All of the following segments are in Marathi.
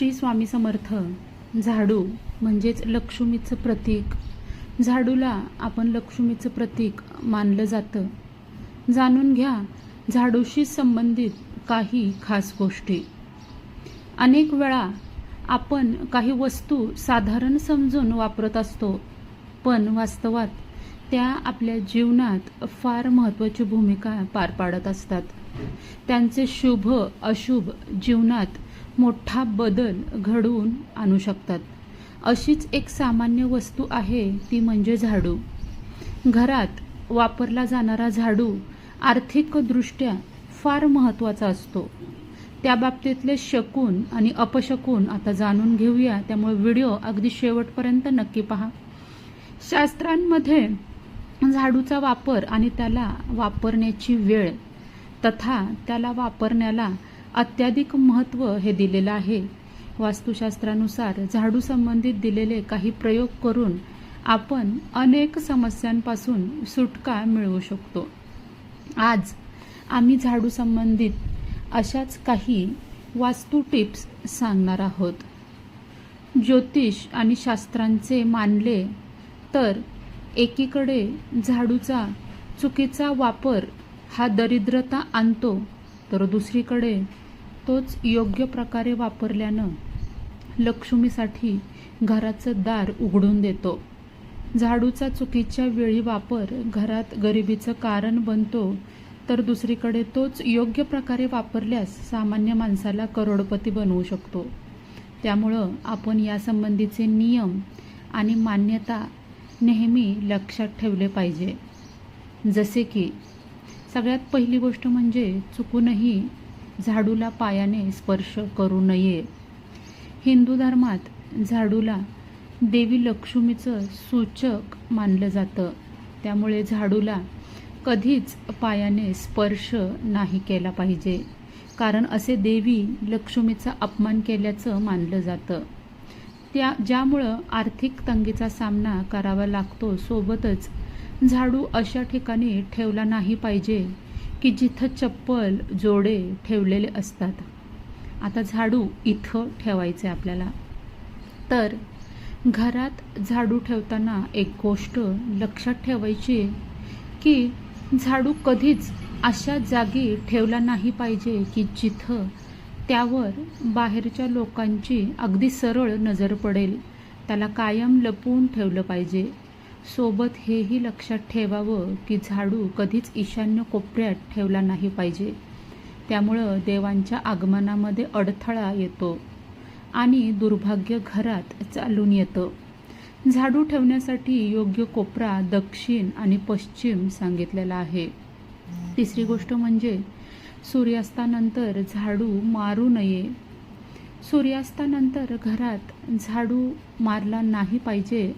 श्री स्वामी समर्थ झाडू म्हणजेच लक्ष्मीचं प्रतीक. झाडूला आपण लक्ष्मीचं प्रतीक मानलं जातं. जाणून घ्या झाडूशी संबंधित काही खास गोष्टी. अनेक वेळा आपण काही वस्तू साधारण समजून वापरत असतो पण वास्तवात त्या आपल्या जीवनात फार महत्त्वाची भूमिका पार पाडत असतात. त्यांचे शुभ अशुभ जीवनात मोठा बदल घडवून आणू शकतात. अशीच एक सामान्य वस्तू आहे ती म्हणजे झाडू. घरात वापरला जाणारा झाडू आर्थिकदृष्ट्या फार महत्त्वाचा असतो. त्या बाबतीतले शकून आणि अपशकून आता जाणून घेऊया त्यामुळे व्हिडिओ अगदी शेवटपर्यंत नक्की पहा. शास्त्रांमध्ये झाडूचा वापर आणि त्याला वापरण्याची वेळ तथा त्याला वापरण्याला अत्याधिक महत्त्व हे दिलेलं आहे. वास्तुशास्त्रानुसार झाडू संबंधित दिलेले काही प्रयोग करून आपण अनेक समस्यांपासून सुटका मिळवू शकतो. आज आम्ही झाडू संबंधित अशाच काही वास्तू टिप्स सांगणार आहोत. ज्योतिष आणि शास्त्रांचे मानले तर एकीकडे झाडूचा चुकीचा वापर हा दरिद्रता आणतो तर दुसरीकडे तोच योग्य प्रकारे वापरल्यानं लक्ष्मीसाठी घराचं दार उघडून देतो. झाडूचा चुकीच्या वेळी वापर घरात गरिबीचं कारण बनतो तर दुसरीकडे तोच योग्य प्रकारे वापरल्यास सामान्य माणसाला करोडपती बनवू शकतो. त्यामुळं आपण यासंबंधीचे नियम आणि मान्यता नेहमी लक्षात ठेवले पाहिजे. जसे की सगळ्यात पहिली गोष्ट म्हणजे चुकूनही झाडूला पायाने स्पर्श करू नये. हिंदू धर्मात झाडूला देवी लक्ष्मीचं सूचक मानलं जातं. त्यामुळे झाडूला कधीच पायाने स्पर्श नाही केला पाहिजे. कारण असे देवी लक्ष्मीचा अपमान केल्याचं मानलं जातं. त्या ज्यामुळं आर्थिक तंगीचा सामना करावा लागतो सोबतच झाडू अशा ठिकाणी ठेवला नाही पाहिजे. की जिथं चप्पल जोडे ठेवलेले असतात. आता झाडू इथं ठेवायचे आपल्याला. तर घरात झाडू ठेवताना एक गोष्ट लक्षात ठेवायची की झाडू कधीच अशा जागी ठेवला नाही पाहिजे की जिथं त्यावर बाहेरच्या लोकांची अगदी सरळ नजर पडेल. त्याला कायम लपवून ठेवलं पाहिजे. सोबत हेही लक्षात ठेवावं की झाडू कधीच ईशान्य कोपऱ्यात ठेवला नाही पाहिजे. त्यामुळं देवांच्या आगमनामध्ये अडथळा येतो आणि दुर्भाग्य घरात चालून येतं. झाडू ठेवण्यासाठी योग्य कोपरा दक्षिण आणि पश्चिम सांगितलेला आहे. तिसरी गोष्ट म्हणजे सूर्यास्तानंतर झाडू मारू नये. सूर्यास्तानंतर घरात झाडू मारला नाही पाहिजे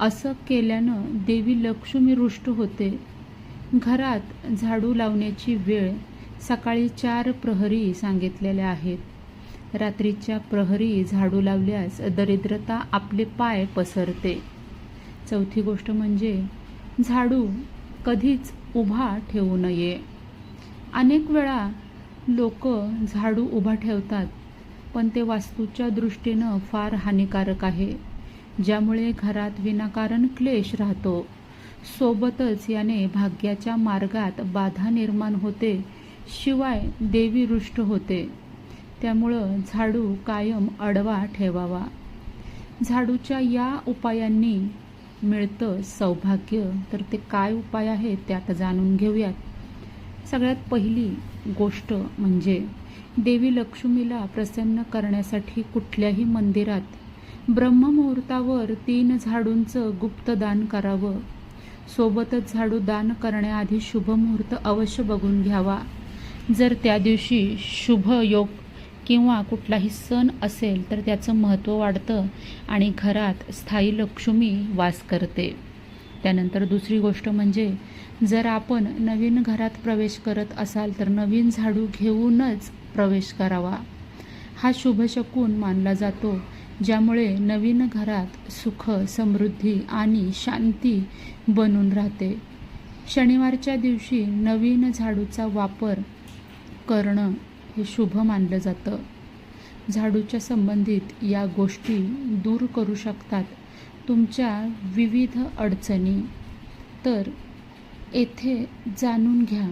असं केल्यानं देवी लक्ष्मी रुष्ट होते. घरात झाडू लावण्याची वेळ सकाळी चार प्रहरी सांगितलेल्या आहेत. रात्रीच्या प्रहरी झाडू लावल्यास दरिद्रता आपले पाय पसरते. चौथी गोष्ट म्हणजे झाडू कधीच उभा ठेवू नये. अनेक वेळा लोक झाडू उभा ठेवतात पण ते वास्तूच्या दृष्टीनं फार हानिकारक आहे. ज्यामुळे घरात विनाकारण क्लेश राहतो. सोबतच याने भाग्याच्या मार्गात बाधा निर्माण होते. शिवाय देवी रुष्ट होते. त्यामुळं झाडू कायम अडवा ठेवावा. झाडूच्या या उपायांनी मिळतं सौभाग्य. तर ते काय उपाय आहेत ते आता जाणून घेऊयात. सगळ्यात पहिली गोष्ट म्हणजे देवी लक्ष्मीला प्रसन्न करण्यासाठी कुठल्याही मंदिरात ब्रह्ममुहूर्तावर तीन झाडूंचं गुप्तदान करावं. सोबतच झाडू दान करण्याआधी शुभ मुहूर्त अवश्य बघून घ्यावा. जर त्या दिवशी शुभ योग किंवा कुठलाही सण असेल तर त्याचं महत्त्व वाढतं आणि घरात स्थायी लक्ष्मी वास करते. त्यानंतर दुसरी गोष्ट म्हणजे जर आपण नवीन घरात प्रवेश करत असाल तर नवीन झाडू घेऊनच प्रवेश करावा. हा शुभशकून मानला जातो. ज्यामुळे नवीन घरात सुख समृद्धी आणि शांती बनून राहते. शनिवारच्या दिवशी नवीन झाडूचा वापर करणं हे शुभ मानलं जातं. झाडूच्या संबंधित या गोष्टी दूर करू शकतात तुमच्या विविध अडचणी. तर येथे जाणून घ्या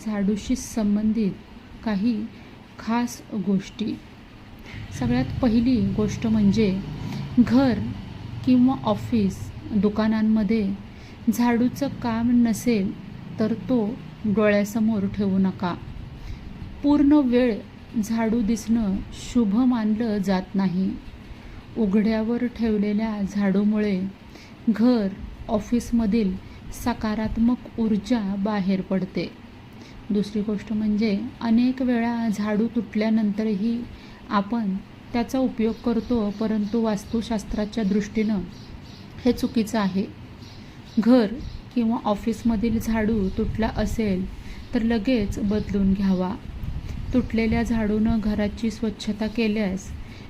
झाडूशी संबंधित काही खास गोष्टी. सगळ्यात पहिली गोष्ट म्हणजे घर किंवा ऑफिस दुकानांमध्ये झाडूचं काम नसेल तर तो डोळ्यासमोर ठेवू नका. पूर्ण वेळ झाडू दिसणं शुभ मानलं जात नाही. उघड्यावर ठेवलेल्या झाडूमुळे घर ऑफिसमधील सकारात्मक ऊर्जा बाहेर पडते. दुसरी गोष्ट म्हणजे अनेक वेळा झाडू तुटल्यानंतरही आपण त्याचा उपयोग करतो परंतु वास्तुशास्त्राच्या दृष्टीनं हे चुकीचं आहे. घर किंवा ऑफिसमधील झाडू तुटला असेल तर लगेच बदलून घ्यावा. तुटलेल्या झाडूनं घराची स्वच्छता केल्यास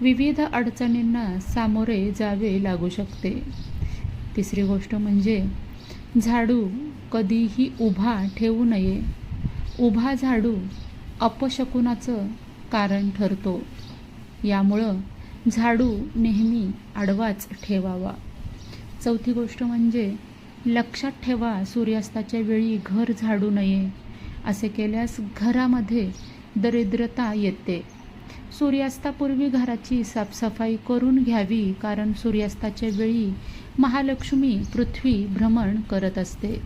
विविध अडचणींना सामोरे जावे लागू शकते. तिसरी गोष्ट म्हणजे झाडू कधीही उभा ठेवू नये. उभा झाडू अपशकुनाचं कारण ठरतो. यामुळं झाडू नेहमी आडवाच ठेवावा. चौथी गोष्ट म्हणजे लक्षात ठेवा सूर्यास्ताच्या वेळी घर झाडू नये असे केल्यास घरामध्ये दरिद्रता येते. सूर्यास्तापूर्वी घराची साफसफाई करून घ्यावी कारण सूर्यास्ताच्या वेळी महालक्ष्मी पृथ्वी भ्रमण करत असते.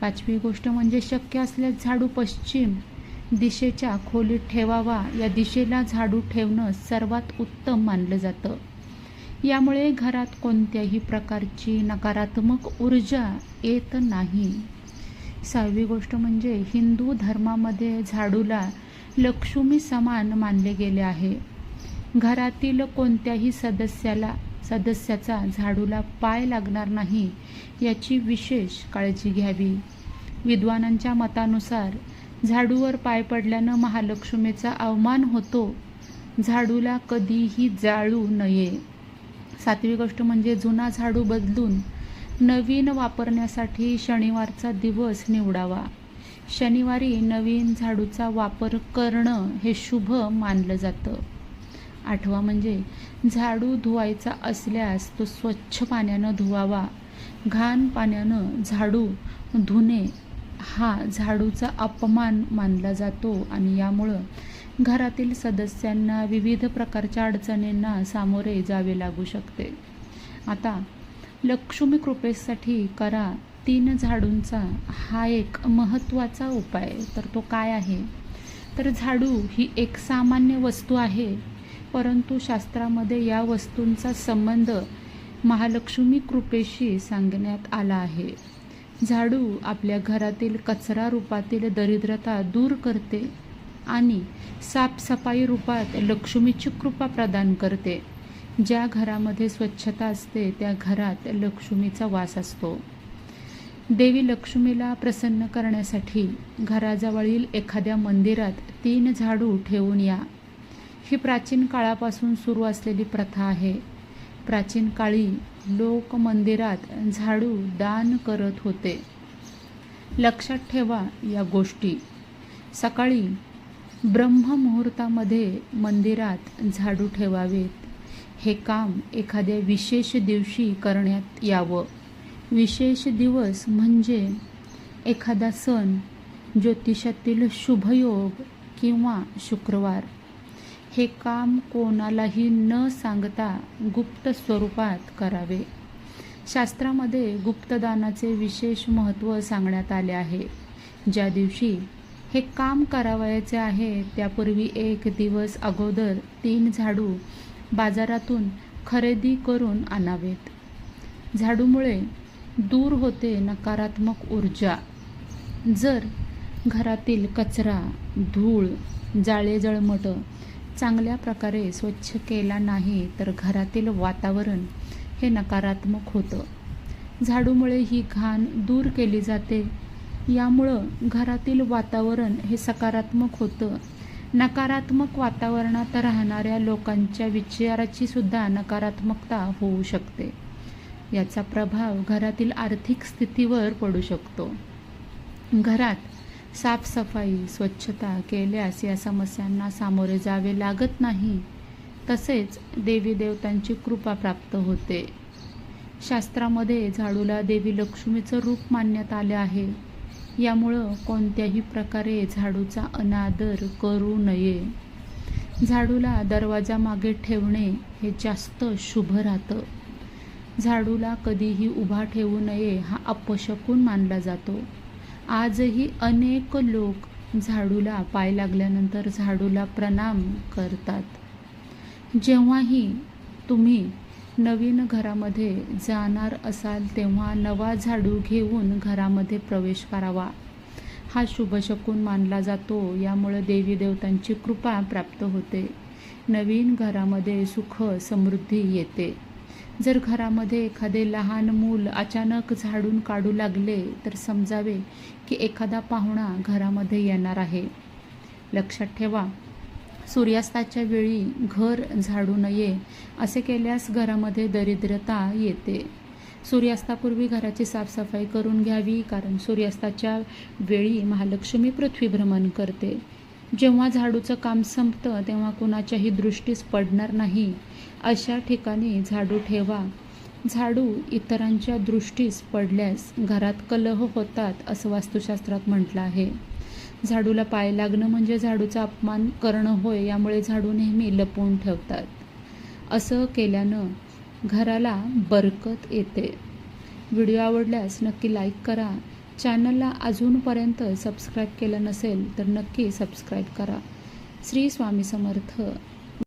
पाचवी गोष्ट म्हणजे शक्य असल्यास झाडू पश्चिम दिशेच्या खोलीत ठेवावा या दिशेला झाडू ठेवणं सर्वात उत्तम मानलं जातं. यामुळे घरात कोणत्याही प्रकारची नकारात्मक ऊर्जा येत नाही. सहावी गोष्ट म्हणजे हिंदू धर्मामध्ये झाडूला लक्ष्मी समान मानले गेले आहे. घरातील कोणत्याही सदस्याला सदस्याचा झाडूला पाय लागणार नाही याची विशेष काळजी घ्यावी. विद्वानांच्या मतानुसार झाडूवर पाय पडल्यानं महालक्ष्मीचा अवमान होतो. झाडूला कधीही जाळू नये. सातवी गोष्ट म्हणजे जुना झाडू बदलून नवीन वापरण्यासाठी शनिवारचा दिवस निवडावा. शनिवारी नवीन झाडूचा वापर करणं हे शुभ मानलं जातं. आठवा म्हणजे झाडू धुवायचा असल्यास तो स्वच्छ पाण्यानं धुवावा. घाण पाण्यानं झाडू धुणे हा झाडूचा अपमान मानला जातो आणि यामुळं घरातील सदस्यांना विविध प्रकारच्या अडचणींना सामोरे जावे लागू शकते. आता लक्ष्मी कृपेसाठी करा तीन झाडूंचा हा एक महत्त्वाचा उपाय. तर तो काय आहे? तर झाडू ही एक सामान्य वस्तू आहे परंतु शास्त्रामध्ये या वस्तूंचा संबंध महालक्ष्मी कृपेशी सांगण्यात आला आहे. झाडू आपल्या घरातील कचरा रूपातील दरिद्रता दूर करते आणि साफसफाई रूपात लक्ष्मीची कृपा प्रदान करते. ज्या घरामध्ये स्वच्छता असते त्या घरात लक्ष्मीचा वास असतो. देवी लक्ष्मीला प्रसन्न करण्यासाठी घराजवळील एखाद्या मंदिरात तीन झाडू ठेवून या. ही प्राचीन काळापासून सुरू असलेली प्रथा आहे. प्राचीन काळी लोक मंदिरात झाडू दान करत होते. लक्षात ठेवा या गोष्टी. सकाळी ब्रह्ममुहूर्तामध्ये मंदिरात झाडू ठेवावेत. हे काम एखाद्या विशेष दिवशी करण्यात यावं. विशेष दिवस म्हणजे एखादा सण ज्योतिषातील शुभयोग किंवा शुक्रवार. हे काम कोणालाही न सांगता गुप्त स्वरूपात करावे. शास्त्रामध्ये गुप्तदानाचे विशेष महत्त्व सांगण्यात आले आहे. ज्या दिवशी हे काम करावयाचे आहे त्यापूर्वी एक दिवस अगोदर तीन झाडू बाजारातून खरेदी करून आणावेत. झाडूमुळे दूर होते नकारात्मक ऊर्जा. जर घरातील कचरा धूळ जाळेजळमटं चांगल्या प्रकारे स्वच्छ केला नाही तर घरातील वातावरण हे नकारात्मक होतं. झाडूमुळे ही घाण दूर केली जाते. यामुळं घरातील वातावरण हे सकारात्मक होतं. नकारात्मक वातावरणात राहणाऱ्या लोकांच्या विचाराची सुद्धा नकारात्मकता होऊ शकते. याचा प्रभाव घरातील आर्थिक स्थितीवर पडू शकतो. घरात साफसफाई स्वच्छता केल्यास या समस्यांना सामोरे जावे लागत नाही. तसेच देवी देवतांची कृपा प्राप्त होते. शास्त्रामध्ये झाडूला देवी लक्ष्मीचं रूप मानण्यात आले आहे. यामुळं कोणत्याही प्रकारे झाडूचा अनादर करू नये. झाडूला दरवाजामागे ठेवणे हे जास्त शुभ राहतं. झाडूला कधीही उभा ठेवू नये हा अपशकून मानला जातो. आजही अनेक लोक झाडूला पाय लागल्यानंतर झाडूला प्रणाम करतात. जेव्हाही तुम्ही नवीन घरामध्ये जाणार असाल तेव्हा नवा झाडू घेऊन घरामध्ये प्रवेश करावा. हा शुभशकून मानला जातो. यामुळे देवी देवतांची कृपा प्राप्त होते. नवीन घरामध्ये सुख समृद्धी येते. जर घरामध्ये एखादे लहान मूल अचानक झाडून काढू लागले तर समजावे की एखादा पाहुणा घरामध्ये येणार आहे. लक्षात ठेवा सूर्यास्ताच्या वेळी घर झाडू नये असे केल्यास घरामध्ये दरिद्रता येते. सूर्यास्तापूर्वी घराची साफसफाई करून घ्यावी कारण सूर्यास्ताच्या वेळी महालक्ष्मी पृथ्वी भ्रमण करते. जेव्हा झाडूचं काम संपतं तेव्हा कुणाच्याही दृष्टीस पडणार नाही. अशा ठिकाणी झाडू ठेवा. झाडू इतरांच्या दृष्टीस पडल्यास घरात कलह होतात असं वास्तुशास्त्रात म्हटलं आहे. झाडूला पाय लागणं म्हणजे झाडूचा अपमान करणं होय यामुळे झाडू नेहमी लपवून ठेवतात. असं केल्यानं घराला बरकत येते. व्हिडिओ आवडल्यास नक्की लाईक करा. चॅनलला अजूनपर्यंत सबस्क्राईब केलं नसेल तर नक्की सबस्क्राईब करा. श्री स्वामी समर्थ.